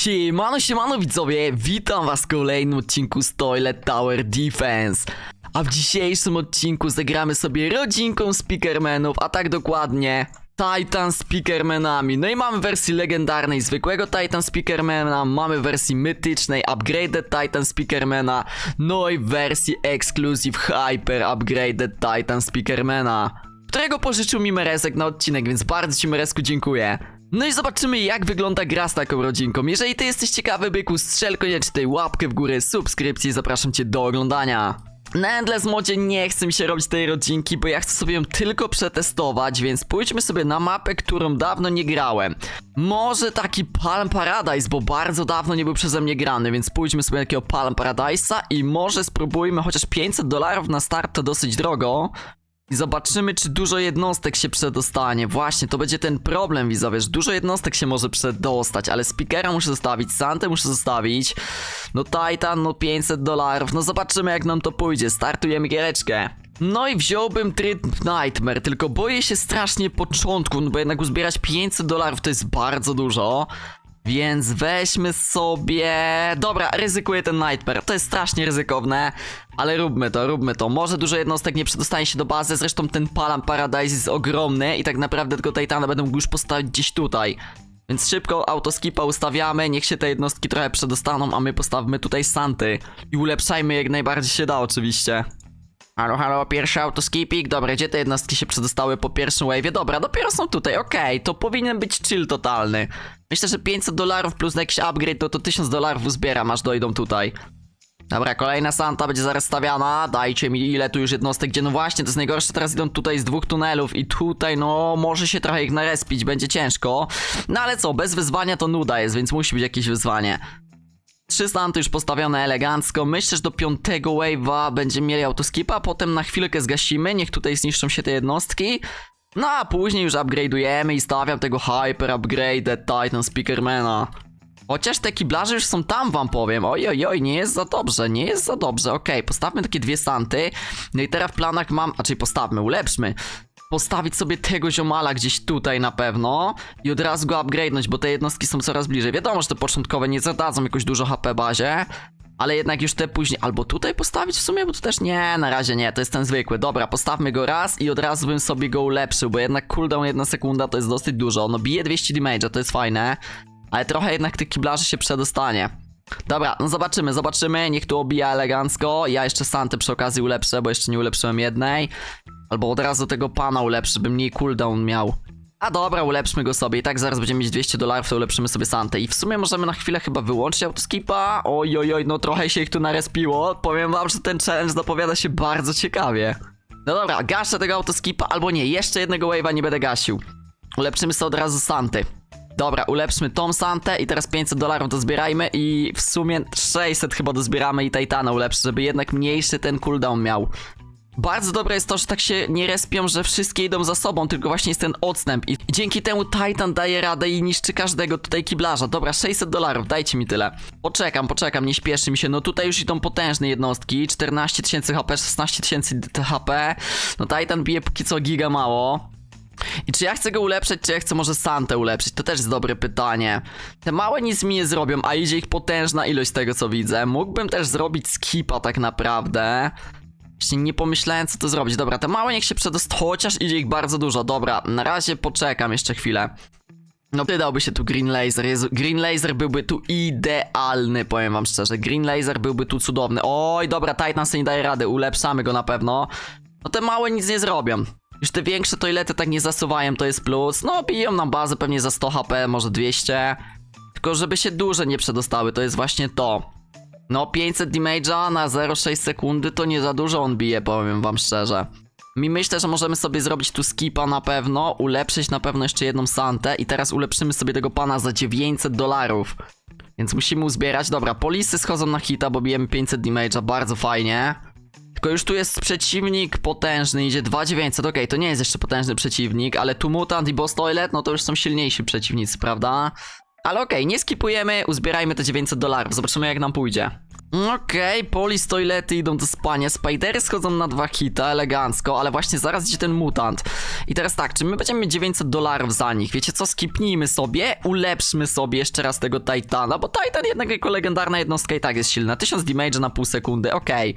Siemano, siemano widzowie, witam was w kolejnym odcinku z Toilet Tower Defense. A w dzisiejszym odcinku zagramy sobie rodzinką Speakermanów, a tak dokładnie Titan Speakermanami. No i mamy wersji legendarnej zwykłego Titan Speakermana, mamy wersji mytycznej Upgraded Titan Speakermana, no i wersji Exclusive Hyper Upgraded Titan Speakermana którego pożyczył mi Merezek na odcinek, więc bardzo ci Merezku dziękuję. No i zobaczymy jak wygląda gra z taką rodzinką. Jeżeli ty jesteś ciekawy byku, strzel koniecznie tej łapkę w górę, subskrypcji zapraszam cię do oglądania. Na Endless Modzie nie chcę mi się robić tej rodzinki, bo ja chcę sobie ją tylko przetestować, więc pójdźmy sobie na mapę, którą dawno nie grałem. Może taki Palm Paradise, bo bardzo dawno nie był przeze mnie grany, więc pójdźmy sobie na takiego Palm Paradise'a i może spróbujmy, chociaż 500 dolarów na start to dosyć drogo, i zobaczymy, czy dużo jednostek się przedostanie. Właśnie, to będzie ten problem, widzowie, że dużo jednostek się może przedostać, ale speakera muszę zostawić, Santę muszę zostawić. No Titan, no 500 dolarów, no zobaczymy jak nam to pójdzie. Startujemy giereczkę. No i wziąłbym tryb Nightmare, tylko boję się strasznie początku, no bo jednak uzbierać 500 dolarów to jest bardzo dużo. Więc weźmy sobie... Dobra, ryzykuję ten Nightmare. To jest strasznie ryzykowne, ale róbmy to, róbmy to. Może dużo jednostek nie przedostanie się do bazy, zresztą ten Palam Paradise jest ogromny i tak naprawdę tylko Titana będę mógł już postawić gdzieś tutaj. Więc szybko autoskipa ustawiamy, niech się te jednostki trochę przedostaną, a my postawmy tutaj Santy. I ulepszajmy jak najbardziej się da oczywiście. Halo, halo, pierwszy autoskipik. Dobra, gdzie te jednostki się przedostały po pierwszym wave'ie? Dobra, dopiero są tutaj, okej, to powinien być chill totalny. Myślę, że 500 dolarów plus jakiś upgrade, to to 1000 dolarów uzbieram, aż dojdą tutaj. Dobra, kolejna Santa będzie zaraz stawiana. Dajcie mi ile tu już jednostek, gdzie no właśnie, to jest najgorsze, teraz idą tutaj z dwóch tunelów i tutaj no może się trochę ich narespić, będzie ciężko. No ale co, bez wyzwania to nuda jest, więc musi być jakieś wyzwanie. Trzy Santy już postawione elegancko. Myślę, że do piątego wave'a będziemy mieli autoskipa, potem na chwilkę zgasimy, niech tutaj zniszczą się te jednostki. No a później już upgrade'ujemy i stawiam tego Hyper Upgraded Titan Speakermana. Chociaż te kiblarze już są tam, wam powiem. Oj, oj, oj, nie jest za dobrze, nie jest za dobrze. Okej, postawmy takie dwie santy. No i teraz w planach mam, a czyli postawmy, ulepszmy. Postawić sobie tego ziomala gdzieś tutaj na pewno i od razu go upgrade'nąć, bo te jednostki są coraz bliżej. Wiadomo, że te początkowe nie zadadzą jakoś dużo HP bazie, ale jednak już te później, albo tutaj postawić w sumie, bo tu też nie, na razie nie, to jest ten zwykły. Dobra, postawmy go raz i od razu bym sobie go ulepszył, bo jednak cooldown jedna sekunda to jest dosyć dużo. No bije 200 damage'a, to jest fajne, ale trochę jednak tych kiblarzy się przedostanie. Dobra, no zobaczymy, zobaczymy, niech tu obija elegancko. Ja jeszcze Santę przy okazji ulepszę, bo jeszcze nie ulepszyłem jednej. Albo od razu tego pana ulepszę, żeby mniej cooldown miał. A dobra, ulepszmy go sobie. I tak zaraz będziemy mieć 200 dolarów, to ulepszymy sobie Santę. I w sumie możemy na chwilę chyba wyłączyć autoskipa. Oj, oj, oj, no trochę się ich tu narespiło. Powiem wam, że ten challenge zapowiada się bardzo ciekawie. No dobra, gaszę tego autoskipa, albo nie, jeszcze jednego wave'a nie będę gasił. Ulepszymy sobie od razu Santy. Dobra, ulepszmy tą Santę i teraz 500 dolarów dozbierajmy i w sumie 600 chyba dozbieramy i Titana ulepszy, żeby jednak mniejszy ten cooldown miał. Bardzo dobre jest to, że tak się nie respią, że wszystkie idą za sobą, tylko właśnie jest ten odstęp i dzięki temu Titan daje radę i niszczy każdego tutaj kiblarza. Dobra, 600 dolarów, dajcie mi tyle. Poczekam, poczekam, nie śpieszy mi się. No tutaj już idą potężne jednostki, 14 tysięcy HP, 16 tysięcy HP. No Titan bije póki co giga mało. I czy ja chcę go ulepszyć, czy ja chcę może Santę ulepszyć? To też jest dobre pytanie. Te małe nic mi nie zrobią, a idzie ich potężna ilość tego co widzę. Mógłbym też zrobić skipa tak naprawdę. Właśnie nie pomyślałem co to zrobić. Dobra, te małe niech się przedost... Chociaż idzie ich bardzo dużo. Dobra, na razie poczekam jeszcze chwilę. No przydałby się tu Green Laser. Jezu, Green Laser byłby tu idealny, powiem wam szczerze. Green Laser byłby tu cudowny. Oj, dobra, Titan sobie nie daje rady. Ulepszamy go na pewno. No te małe nic nie zrobią. Już te większe toilety tak nie zasuwają, to jest plus. No, biją nam bazę pewnie za 100 HP, może 200. Tylko żeby się duże nie przedostały, to jest właśnie to. No, 500 damage'a na 0,6 sekundy to nie za dużo on bije, powiem wam szczerze. Mi myślę, że możemy sobie zrobić tu skipa na pewno, ulepszyć na pewno jeszcze jedną santę i teraz ulepszymy sobie tego pana za 900 dolarów. Więc musimy uzbierać. Dobra, polisy schodzą na hita, bo bijemy 500 damage'a, bardzo fajnie. Tylko już tu jest przeciwnik potężny, idzie 2900, okej, to nie jest jeszcze potężny przeciwnik, ale tu Mutant i Boss Toilet, no to już są silniejsi przeciwnicy, prawda? Ale okej, nie skipujemy, uzbierajmy te 900 dolarów, zobaczymy jak nam pójdzie. Okej, polis toilety idą do spania, spidery schodzą na dwa hita, elegancko, ale właśnie zaraz idzie ten mutant. I teraz tak, czy my będziemy mieć 900 dolarów za nich? Wiecie co, skipnijmy sobie, ulepszmy sobie jeszcze raz tego Titana, bo Titan jednak jako legendarna jednostka i tak jest silna. 1000 damage na pół sekundy, okej.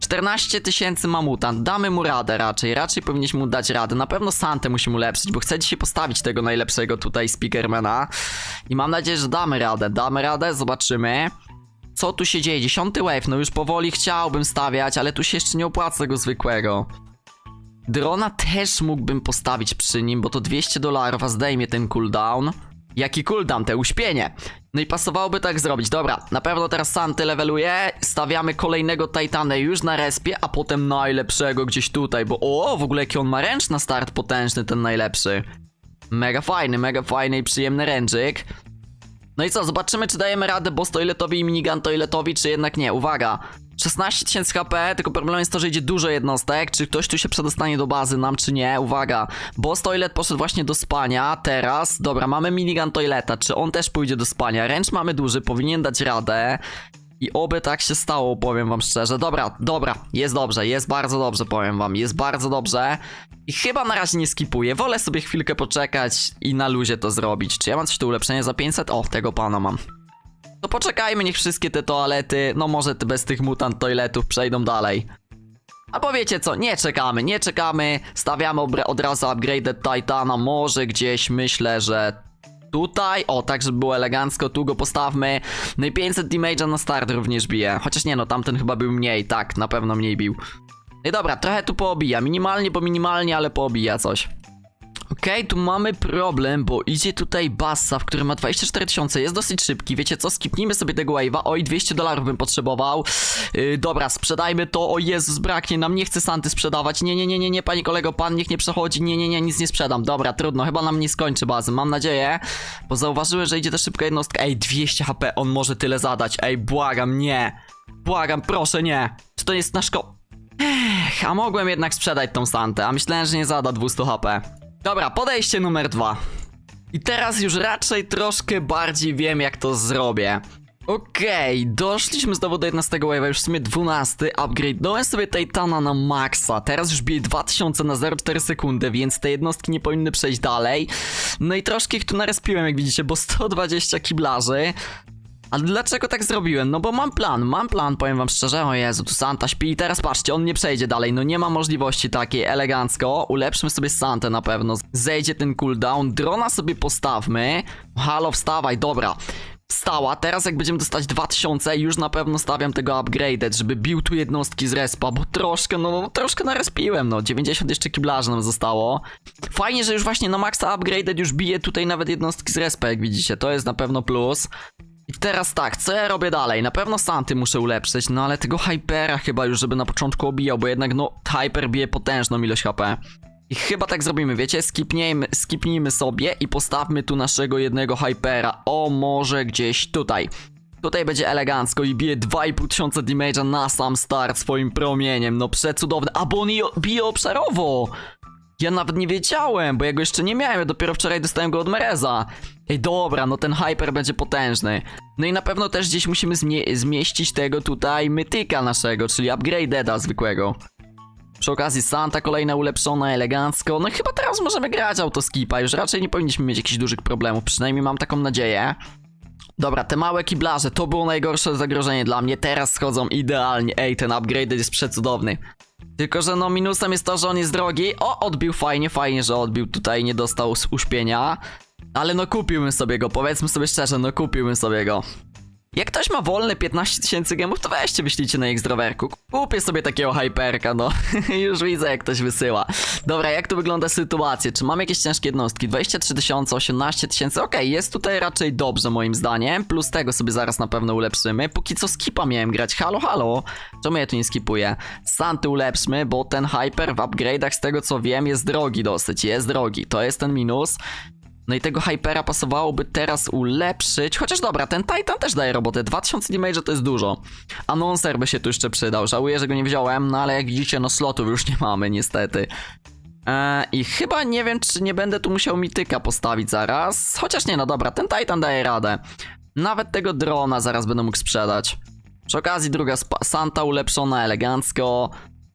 14 tysięcy ma mutant, damy mu radę raczej, raczej powinniśmy mu dać radę. Na pewno Santę musimy ulepszyć, bo chcę dzisiaj postawić tego najlepszego tutaj speakermana. I mam nadzieję, że damy radę, damy radę, zobaczymy. Co tu się dzieje? Dziesiąty wave, no już powoli chciałbym stawiać, ale tu się jeszcze nie opłaca tego zwykłego. Drona też mógłbym postawić przy nim, bo to 200 dolarów, a zdejmie ten cooldown. Jaki cooldown? Te uśpienie. No i pasowałoby tak zrobić. Dobra, na pewno teraz Santy leveluje. Stawiamy kolejnego Titana już na respie, a potem najlepszego gdzieś tutaj, bo o, w ogóle jaki on ma ręcz na start potężny, ten najlepszy. Mega fajny, mega fajny i przyjemny ręczyk. No i co, zobaczymy czy dajemy radę boss toiletowi i minigun toiletowi, czy jednak nie. Uwaga, 16 tysięcy HP, tylko problem jest to, że idzie dużo jednostek. Czy ktoś tu się przedostanie do bazy nam, czy nie? Uwaga, boss toilet poszedł właśnie do spania, teraz, dobra, mamy minigun toileta, czy on też pójdzie do spania? Ręcz mamy duży, powinien dać radę. I oby tak się stało, powiem wam szczerze. Dobra, dobra, jest dobrze, jest bardzo dobrze, powiem wam, jest bardzo dobrze. I chyba na razie nie skipuję, wolę sobie chwilkę poczekać i na luzie to zrobić. Czy ja mam coś do ulepszenia za 500? O, tego pana mam. To poczekajmy, niech wszystkie te toalety, no może te bez tych mutant toiletów przejdą dalej. A powiecie co, nie czekamy, nie czekamy, stawiamy od razu upgraded Titana, może gdzieś myślę, że tutaj, o tak żeby było elegancko, tu go postawmy. No i 500 damage'a na start również bije, chociaż nie no, tamten chyba był mniej, tak, na pewno mniej bił. No i dobra, trochę tu poobija, minimalnie, bo minimalnie, ale poobija coś. Okej, tu mamy problem, bo idzie tutaj Bassa, w którym ma 24 tysiące, jest dosyć szybki, wiecie co, skipnijmy sobie tego wave'a, oj 200 dolarów bym potrzebował, yy, dobra, sprzedajmy to, o Jezus, braknie nam, nie chcę Santy sprzedawać, nie, nie, nie, nie, nie, panie kolego, pan niech nie przechodzi, nie, nie, nie, nic nie sprzedam, dobra, trudno, chyba nam nie skończy bazy, mam nadzieję, bo zauważyłem, że idzie ta szybka jednostka, ej, 200 HP, on może tyle zadać, ej, błagam, nie, błagam, proszę, nie, czy to jest nasz ko... Ech, a mogłem jednak sprzedać tą Santę, a myślałem, że nie zada 200 HP. Dobra, podejście numer dwa. I teraz już raczej troszkę bardziej wiem, jak to zrobię. Okej, doszliśmy znowu do 11 wave'a, już w sumie 12. Upgrade'nąłem sobie Titana na maksa. Teraz już bije 2000 na 0,4 sekundy, więc te jednostki nie powinny przejść dalej. No i troszkę ich tu narespiłem, jak widzicie, bo 120 kiblarzy. Ale dlaczego tak zrobiłem? No bo mam plan, mam plan, powiem wam szczerze, o Jezu, tu Santa śpi i teraz patrzcie, on nie przejdzie dalej, no nie ma możliwości takiej, elegancko, ulepszmy sobie Santę na pewno, zejdzie ten cooldown, drona sobie postawmy, halo, wstawaj, dobra, wstała, teraz jak będziemy dostać 2000, już na pewno stawiam tego upgraded, żeby bił tu jednostki z respa, bo troszkę, no, troszkę narespiłem, no, 90 jeszcze kiblarzy nam zostało, fajnie, że już właśnie na maxa upgraded już bije tutaj nawet jednostki z respa, jak widzicie, to jest na pewno plus, i teraz tak, co ja robię dalej? Na pewno Santy muszę ulepszyć, no ale tego Hypera chyba już, żeby na początku obijał, bo jednak no Hyper bije potężną ilość HP. I chyba tak zrobimy, wiecie? Skipnijmy, skipnijmy sobie i postawmy tu naszego jednego Hypera. O, może gdzieś tutaj. Tutaj będzie elegancko i bije 2,5 tysiąca damage'a na sam start swoim promieniem. No przecudowne. A bo on je- bije obszarowo! Ja nawet nie wiedziałem, bo ja go jeszcze nie miałem, ja dopiero wczoraj dostałem go od Mereza. Ej, dobra, no ten hyper będzie potężny. No i na pewno też gdzieś musimy zmie zmieścić tego tutaj mytyka naszego, czyli upgrade'eda zwykłego. Przy okazji Santa kolejna ulepszona elegancko. No chyba teraz możemy grać autoskipa, już raczej nie powinniśmy mieć jakichś dużych problemów, przynajmniej mam taką nadzieję. Dobra, te małe kiblarze, to było najgorsze zagrożenie dla mnie, teraz schodzą idealnie. Ej, ten upgrade jest przecudowny. Tylko, że no minusem jest to, że on jest drogi. O, odbił fajnie, fajnie, że odbił tutaj, nie dostał uśpienia. Ale no kupiłbym sobie go, powiedzmy sobie szczerze, no kupiłbym sobie go. Jak ktoś ma wolne 15 tysięcy gemów, to weźcie, wyślijcie na X-Drowerku. Kupię sobie takiego hyperka, no. Już widzę, jak ktoś wysyła. Dobra, jak tu wygląda sytuacja? Czy mam jakieś ciężkie jednostki? 23 tysiące, 18 tysięcy, okej, jest tutaj raczej dobrze moim zdaniem. Plus tego sobie zaraz na pewno ulepszymy. Póki co skipa miałem grać. Halo, halo. Czemu ja tu nie skipuję? Santy ulepszmy, bo ten hyper w upgrade'ach z tego co wiem jest drogi dosyć, jest drogi. To jest ten minus. No i tego Hypera pasowałoby teraz ulepszyć. Chociaż dobra, ten Titan też daje robotę. 2000 damage to jest dużo. Anonser by się tu jeszcze przydał. Żałuję, że go nie wziąłem, no ale jak widzicie, no slotów już nie mamy niestety. Eee, I chyba nie wiem, czy nie będę tu musiał mityka postawić zaraz. Chociaż nie, no dobra, ten Titan daje radę. Nawet tego drona zaraz będę mógł sprzedać. Przy okazji druga Santa ulepszona elegancko.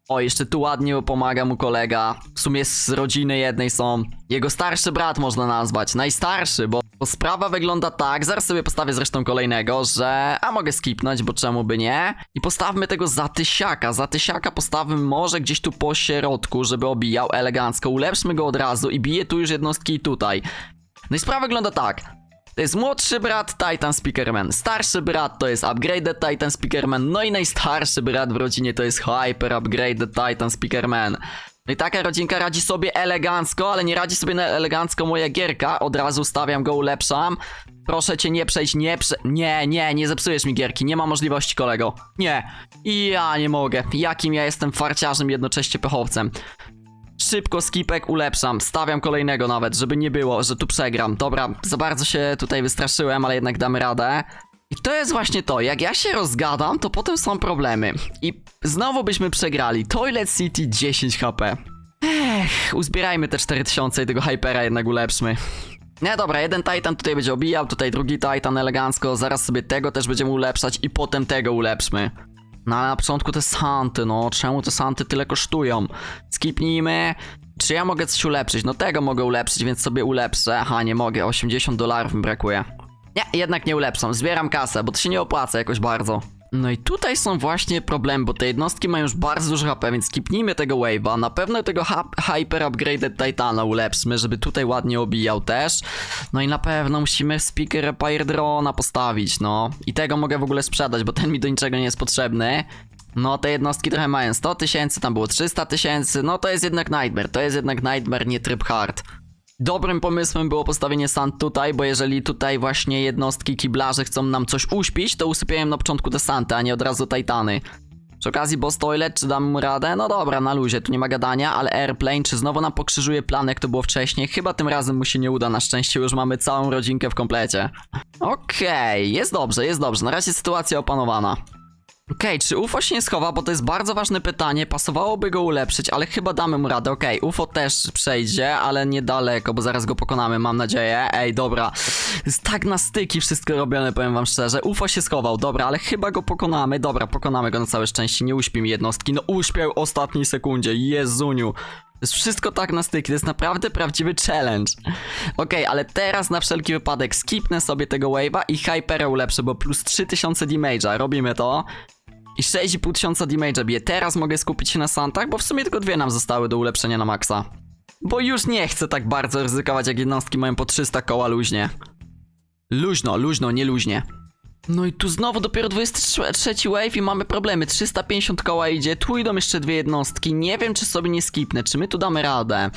O, jeszcze tu ładnie pomaga mu kolega. W sumie z rodziny jednej są. Jego starszy brat można nazwać. Najstarszy, bo, bo sprawa wygląda tak. Zaraz sobie postawię zresztą kolejnego, że. A mogę skipnąć, bo czemu by nie? I postawmy tego zatysiaka. Zatysiaka postawmy może gdzieś tu po środku, żeby obijał elegancko. Ulepszmy go od razu i bije tu już jednostki i tutaj. No i sprawa wygląda tak. To jest młodszy brat Titan Speakerman, starszy brat to jest Upgraded Titan Speakerman, no i najstarszy brat w rodzinie to jest Hyper Upgraded Titan Speakerman. No i taka rodzinka radzi sobie elegancko, ale nie radzi sobie elegancko moja gierka. Od razu stawiam go, ulepszam. Proszę cię nie przejść, nie prze... Nie, nie, nie zepsujesz mi gierki, nie ma możliwości kolego. Nie. I ja nie mogę. Jakim ja jestem farciarzem, jednocześnie pechowcem. Szybko skipek ulepszam, stawiam kolejnego nawet, żeby nie było, że tu przegram. Dobra, za bardzo się tutaj wystraszyłem, ale jednak damy radę. I to jest właśnie to, jak ja się rozgadam, to potem są problemy. I znowu byśmy przegrali. Toilet City 10 HP. Ech, uzbierajmy te 4000 i tego Hypera jednak ulepszmy. Nie, dobra, jeden Titan tutaj będzie obijał, tutaj drugi Titan elegancko, zaraz sobie tego też będziemy ulepszać i potem tego ulepszmy. No ale na początku te Santy, no czemu te Santy tyle kosztują? Skipnijmy. Czy ja mogę coś ulepszyć? No tego mogę ulepszyć, więc sobie ulepszę. Aha, nie mogę, 80 dolarów mi brakuje. Nie, jednak nie ulepszam, zbieram kasę, bo to się nie opłaca jakoś bardzo. No i tutaj są właśnie problemy, bo te jednostki mają już bardzo dużo HP, więc skipnijmy tego wave'a. Na pewno tego Hyper Upgraded Titana ulepszmy, żeby tutaj ładnie obijał też. No i na pewno musimy Speaker Empire Drona postawić, no. I tego mogę w ogóle sprzedać, bo ten mi do niczego nie jest potrzebny. No, te jednostki trochę mają 100 tysięcy, tam było 300 tysięcy, no to jest jednak Nightmare, to jest jednak Nightmare, nie tryb hard. Dobrym pomysłem było postawienie sand tutaj, bo jeżeli tutaj właśnie jednostki kiblarze chcą nam coś uśpić, to usypiają na początku te santy, a nie od razu titany. Przy okazji boss toilet, czy dam mu radę? No dobra, na luzie, tu nie ma gadania, ale airplane, czy znowu nam pokrzyżuje plan, jak to było wcześniej? Chyba tym razem mu się nie uda, na szczęście już mamy całą rodzinkę w komplecie. Okej, jest dobrze, jest dobrze, na razie sytuacja opanowana. Okej, czy UFO się nie schowa, bo to jest bardzo ważne pytanie, pasowałoby go ulepszyć, ale chyba damy mu radę, okej, UFO też przejdzie, ale niedaleko, bo zaraz go pokonamy, mam nadzieję, ej, dobra, jest tak na styki wszystko robione, powiem wam szczerze, UFO się schował, dobra, ale chyba go pokonamy, dobra, pokonamy go na całe szczęście, nie uśpi mi jednostki, no uśpiał ostatniej sekundzie, Jezuniu. Jest wszystko tak na styki, to jest naprawdę prawdziwy challenge. Okej, ale teraz na wszelki wypadek skipnę sobie tego wave'a i Hypera ulepszę, bo plus 3000 damage'a, robimy to. I 6,5 tysiąca damage'a bije. Teraz mogę skupić się na Santach, bo w sumie tylko dwie nam zostały do ulepszenia na maksa. Bo już nie chcę tak bardzo ryzykować, jak jednostki mają po 300 koła luźnie. Luźno, luźno, nie luźnie. No i tu znowu dopiero 23 wave i mamy problemy. 350 koła idzie, tu idą jeszcze dwie jednostki. Nie wiem, czy sobie nie skipnę, czy my tu damy radę.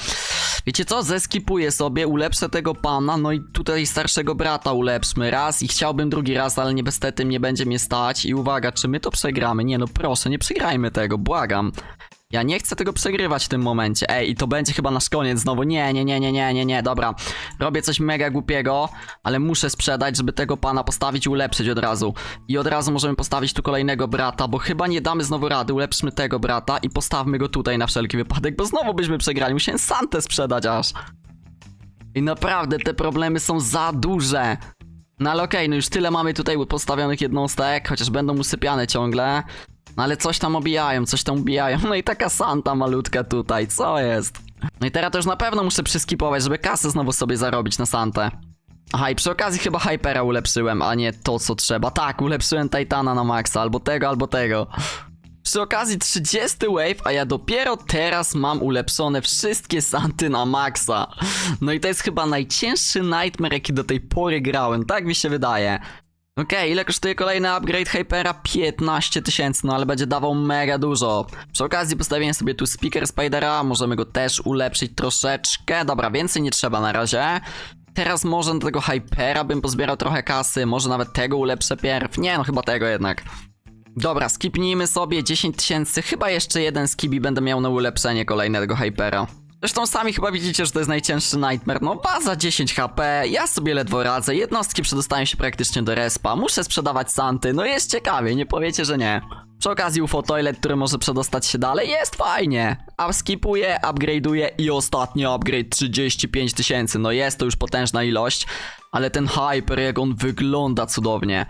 Wiecie co? Zeskipuję sobie, ulepszę tego pana, no i tutaj starszego brata ulepszmy raz i chciałbym drugi raz, ale niestety nie będzie mnie stać. I uwaga, czy my to przegramy? Nie no proszę, nie przegrajmy tego, błagam. Ja nie chcę tego przegrywać w tym momencie. Ej, i to będzie chyba nasz koniec znowu. Nie, nie, nie, nie, nie, nie, nie, dobra. Robię coś mega głupiego, ale muszę sprzedać, żeby tego pana postawić i ulepszyć od razu. I od razu możemy postawić tu kolejnego brata, bo chyba nie damy znowu rady. Ulepszmy tego brata i postawmy go tutaj na wszelki wypadek, bo znowu byśmy przegrali. Musiałem Santę sprzedać aż. I naprawdę te problemy są za duże. No ale okej, no już tyle mamy tutaj postawionych jednostek, chociaż będą usypiane ciągle. No ale coś tam obijają, coś tam ubijają. No i taka Santa malutka tutaj, co jest? No i teraz to już na pewno muszę przyskipować, żeby kasę znowu sobie zarobić na Santę. Aha, i przy okazji chyba Hypera ulepszyłem, a nie to, co trzeba. Tak, ulepszyłem Titana na maksa, albo tego, albo tego. Przy okazji 30 wave, a ja dopiero teraz mam ulepszone wszystkie santy na maksa. No i to jest chyba najcięższy nightmare, jaki do tej pory grałem, tak mi się wydaje. Okej, ile kosztuje kolejny upgrade Hypera? 15 tysięcy, no ale będzie dawał mega dużo. Przy okazji postawiłem sobie tu speaker Spidera, możemy go też ulepszyć troszeczkę. Dobra, więcej nie trzeba na razie. Teraz może do tego Hypera bym pozbierał trochę kasy, może nawet tego ulepszę pierw. Nie, no chyba tego jednak. Dobra, skipnijmy sobie 10 tysięcy, chyba jeszcze jeden skip i będę miał na ulepszenie kolejne tego Hypera. Zresztą sami chyba widzicie, że to jest najcięższy Nightmare. No baza 10 HP, ja sobie ledwo radzę, jednostki przedostają się praktycznie do respa, muszę sprzedawać Santy, no jest ciekawie, nie powiecie, że nie. Przy okazji UFO Toilet, który może przedostać się dalej, jest fajnie. Up skipuję, upgrade'uję i ostatni upgrade 35 tysięcy. No jest to już potężna ilość, ale ten Hyper, jak on wygląda cudownie.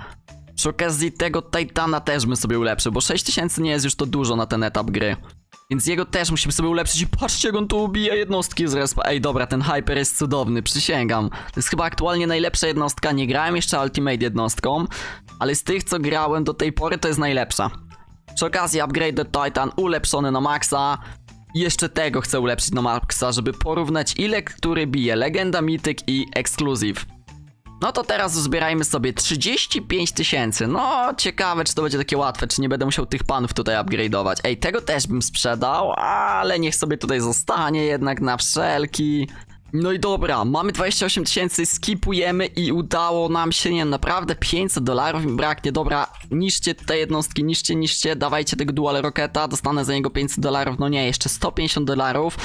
Przy okazji tego Titana też bym sobie ulepszył, bo 6000 nie jest już to dużo na ten etap gry. Więc jego też musimy sobie ulepszyć i patrzcie jak on tu ubija jednostki z respa. Ej dobra, ten Hyper jest cudowny, przysięgam. To jest chyba aktualnie najlepsza jednostka, nie grałem jeszcze Ultimate jednostką, ale z tych co grałem do tej pory to jest najlepsza. Przy okazji Upgrade Titan ulepszony na maksa. Jeszcze tego chcę ulepszyć na maksa, żeby porównać ile który bije Legenda, Mythic i Exclusive. No to teraz zbierajmy sobie 35 tysięcy. No, ciekawe, czy to będzie takie łatwe, czy nie będę musiał tych panów tutaj upgrade'ować. Ej, tego też bym sprzedał, ale niech sobie tutaj zostanie jednak na wszelki. No i dobra, mamy 28 tysięcy, skipujemy i udało nam się, nie naprawdę 500 dolarów mi braknie. Dobra, niszcie te jednostki, niszcie, niszcie, dawajcie tego Dual Rocketa, dostanę za niego 500 dolarów, no nie, jeszcze 150 dolarów,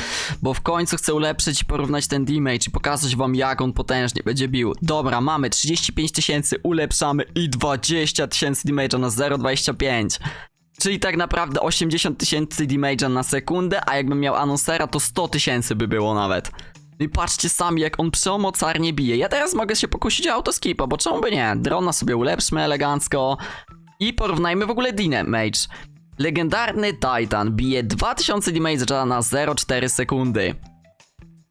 bo w końcu chcę ulepszyć i porównać ten damage i pokazać wam jak on potężnie będzie bił. Dobra, mamy 35 tysięcy, ulepszamy i 20 tysięcy damage'a na 0,25. Czyli tak naprawdę 80 tysięcy damage'a na sekundę, a jakbym miał anonsera, to 100 tysięcy by było nawet. No I patrzcie sami, jak on przemocarnie bije. Ja teraz mogę się pokusić o autoskipa, bo czemu by nie? Drona sobie ulepszmy elegancko. I porównajmy w ogóle Dinę Mage. Legendarny Titan bije 2000 damage'a na 0,4 sekundy.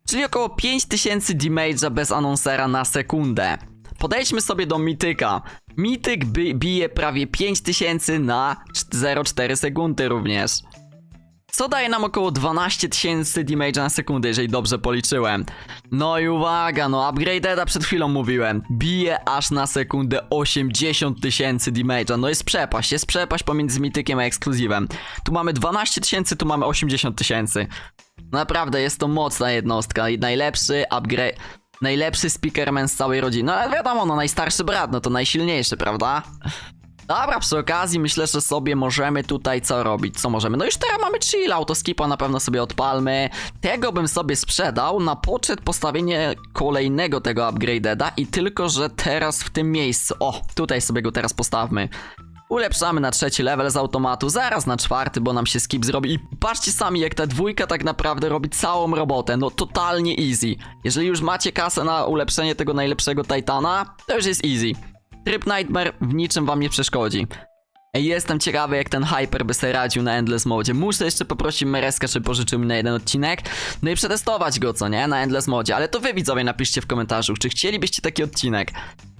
Czyli około 5000 damage'a bez anonsera na sekundę. Podejdźmy sobie do Mityka. Mityk bi bije prawie 5000 na 0,4 sekundy również. Co daje nam około 12 tysięcy damage'a na sekundę, jeżeli dobrze policzyłem. No i uwaga, no upgrade'eda przed chwilą mówiłem. Bije aż na sekundę 80 tysięcy damage'a. No jest przepaść, jest przepaść pomiędzy mitykiem a ekskluzywem. Tu mamy 12 tysięcy, tu mamy 80 tysięcy. Naprawdę jest to mocna jednostka i najlepszy upgrade... Najlepszy speakerman z całej rodziny. No ale wiadomo, no najstarszy brat, no to najsilniejszy, prawda? Dobra, przy okazji myślę, że sobie możemy tutaj co robić? Co możemy? No już teraz mamy chill, autoskipa na pewno sobie odpalmy. Tego bym sobie sprzedał na poczet postawienie kolejnego tego upgrade'eda i tylko, że teraz w tym miejscu. O, tutaj sobie go teraz postawmy. Ulepszamy na trzeci level z automatu, zaraz na czwarty, bo nam się skip zrobi. I patrzcie sami, jak ta dwójka tak naprawdę robi całą robotę. No totalnie easy. Jeżeli już macie kasę na ulepszenie tego najlepszego Titana, to już jest easy. Tryb Nightmare w niczym wam nie przeszkodzi. Jestem ciekawy, jak ten Hyper by sobie radził na Endless Modzie. Muszę jeszcze poprosić Mereska, żeby pożyczył mi na jeden odcinek. No i przetestować go, co nie? Na Endless Modzie. Ale to wy widzowie napiszcie w komentarzu, czy chcielibyście taki odcinek.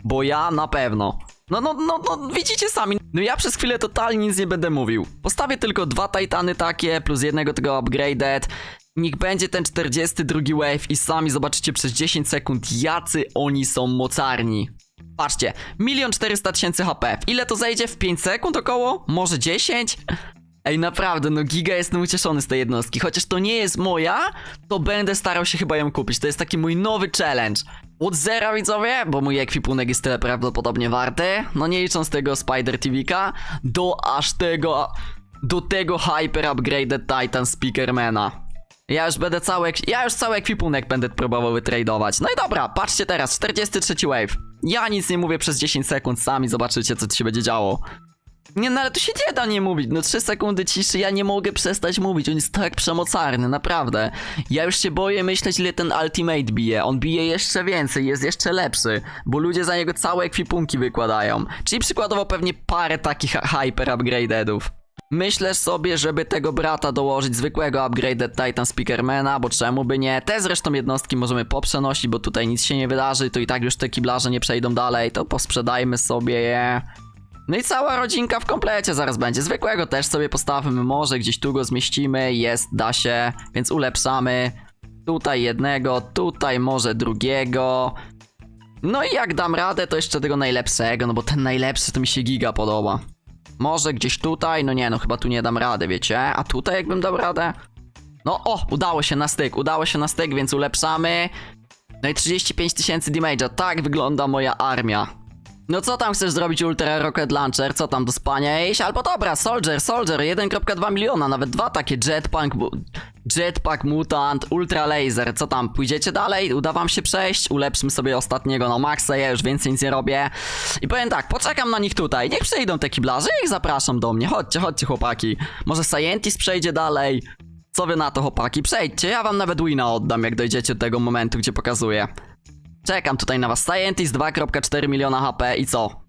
Bo ja na pewno. No, no, no, no, widzicie sami. No ja przez chwilę totalnie nic nie będę mówił. Postawię tylko dwa Titany takie, plus jednego tego upgraded. Niech będzie ten 42 wave i sami zobaczycie przez 10 sekund, jacy oni są mocarni. Patrzcie, 1 400 tysięcy HP. Ile to zejdzie? W 5 sekund około? Może 10? Ej, naprawdę, no giga jestem ucieszony z tej jednostki. Chociaż to nie jest moja, to będę starał się chyba ją kupić. To jest taki mój nowy challenge. Od zera widzowie, bo mój ekwipunek jest tyle prawdopodobnie warty. No nie licząc tego Spider TV'ka, do aż tego, do tego Hyper Upgraded Titan Speakermana. Ja już będę cały, ja już cały ekwipunek będę próbował wytradować. No i dobra, patrzcie teraz, 43 wave. Ja nic nie mówię przez 10 sekund, sami zobaczycie co tu się będzie działo. Nie, no ale tu się nie da nie mówić, no 3 sekundy ciszy, ja nie mogę przestać mówić, on jest tak przemocarny, naprawdę. Ja już się boję myśleć ile ten Ultimate bije, on bije jeszcze więcej, jest jeszcze lepszy, bo ludzie za niego całe ekwipunki wykładają. Czyli przykładowo pewnie parę takich hyper upgradedów. Myślę sobie, żeby tego brata dołożyć zwykłego upgraded Titan Speakermana, bo czemu by nie? Te zresztą jednostki możemy poprzenosić, bo tutaj nic się nie wydarzy, to i tak już te kiblarze nie przejdą dalej, to posprzedajmy sobie je. No i cała rodzinka w komplecie zaraz będzie. Zwykłego też sobie postawimy, może gdzieś tu go zmieścimy, jest, da się, więc ulepszamy. Tutaj jednego, tutaj może drugiego. No i jak dam radę, to jeszcze tego najlepszego, no bo ten najlepszy to mi się giga podoba. Może gdzieś tutaj, no nie, no chyba tu nie dam rady, wiecie? A tutaj jakbym dał radę? No o, udało się na styk, udało się na styk, więc ulepszamy. No i 35 tysięcy damage'a, tak wygląda moja armia. No co tam chcesz zrobić Ultra Rocket Launcher? Co tam do spania iść? Albo dobra, Soldier, Soldier, 1.2 miliona, nawet dwa takie Jetpack, Jetpack Mutant, Ultra Laser. Co tam, pójdziecie dalej? Uda wam się przejść? Ulepszmy sobie ostatniego na maksa, ja już więcej nic nie robię. I powiem tak, poczekam na nich tutaj, niech przejdą te kiblarze, ich zapraszam do mnie. Chodźcie, chodźcie chłopaki. Może Scientist przejdzie dalej? Co wy na to chłopaki? Przejdźcie, ja wam nawet wina oddam, jak dojdziecie do tego momentu, gdzie pokazuję. Czekam tutaj na was. Scientist 2.4 miliona HP i co?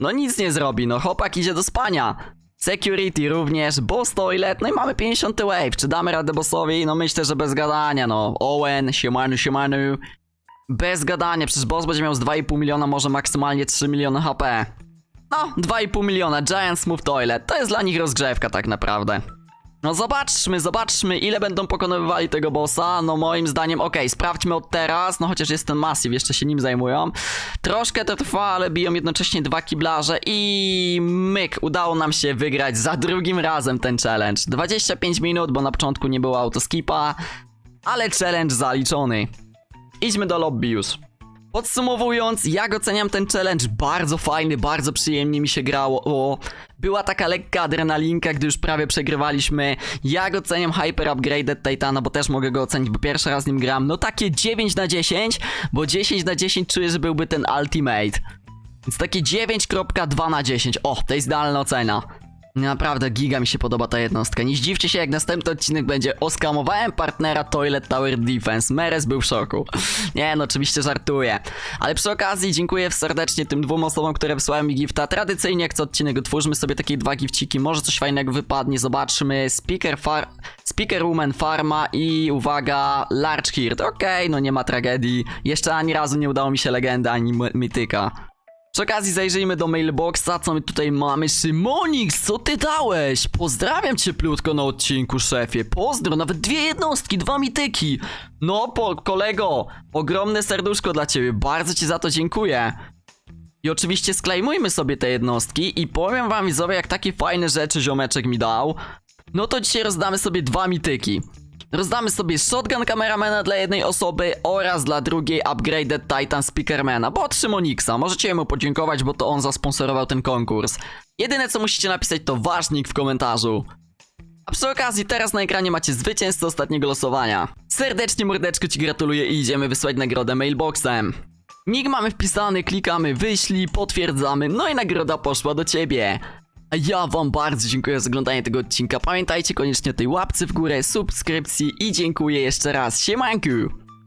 No nic nie zrobi, no chłopak idzie do spania. Security również, boss toilet, no i mamy 50 wave. Czy damy radę bossowi? No myślę, że bez gadania, no. Owen, siemanu, siemanu. Bez gadania, przecież boss będzie miał z 2,5 miliona, może maksymalnie 3 miliony HP. No, 2,5 miliona, Giant Smooth Toilet. To jest dla nich rozgrzewka tak naprawdę. No zobaczmy, zobaczmy ile będą pokonywali tego bossa. No moim zdaniem, okej, sprawdźmy od teraz. No chociaż jest ten Massive, jeszcze się nim zajmują. Troszkę to trwa, ale biją jednocześnie dwa kiblarze i myk, udało nam się wygrać za drugim razem ten challenge. 25 minut, bo na początku nie było autoskipa, ale challenge zaliczony. Idźmy do lobby już. Podsumowując, jak oceniam ten challenge? Bardzo fajny, bardzo przyjemnie mi się grało. O, była taka lekka adrenalinka, gdy już prawie przegrywaliśmy. Jak oceniam Hyper Upgraded Titana, bo też mogę go ocenić, bo pierwszy raz nim gram. No takie 9 na 10, bo 10 na 10 czuję, że byłby ten Ultimate. Więc takie 9.2 na 10. O, to jest idealna ocena. Naprawdę giga mi się podoba ta jednostka. Nie zdziwcie się, jak następny odcinek będzie oskamowałem partnera Toilet Tower Defense. Meres był w szoku. Nie, no oczywiście żartuję. Ale przy okazji dziękuję serdecznie tym dwóm osobom, które wysłały mi gifta. Tradycyjnie jak co odcinek otwórzmy sobie takie dwa gifciki. Może coś fajnego wypadnie, zobaczmy. Speaker far... Speaker Woman Farma i uwaga, Large Heart. Okej, no nie ma tragedii. Jeszcze ani razu nie udało mi się legenda ani mityka. Przy okazji zajrzyjmy do mailboxa, co my tutaj mamy. Szymonix, co ty dałeś? Pozdrawiam cię plutko na odcinku, szefie. Pozdro, nawet dwie jednostki, dwa mityki. No, po, kolego, ogromne serduszko dla ciebie, bardzo ci za to dziękuję. I oczywiście sklejmujmy sobie te jednostki i powiem wam widzowie, jak takie fajne rzeczy ziomeczek mi dał. No to dzisiaj rozdamy sobie dwa mityki. Rozdamy sobie shotgun kameramana dla jednej osoby oraz dla drugiej upgraded Titan Speakermana, bo od Szymonixa. Możecie mu podziękować, bo to on zasponsorował ten konkurs. Jedyne co musicie napisać to ważnik w komentarzu. A przy okazji teraz na ekranie macie zwycięzcę ostatniego losowania. Serdecznie mordeczko ci gratuluję i idziemy wysłać nagrodę mailboxem. Nick mamy wpisany, klikamy wyślij, potwierdzamy, no i nagroda poszła do ciebie. A ja wam bardzo dziękuję za oglądanie tego odcinka. Pamiętajcie koniecznie o tej łapce w górę, subskrypcji i dziękuję jeszcze raz. Siemanku!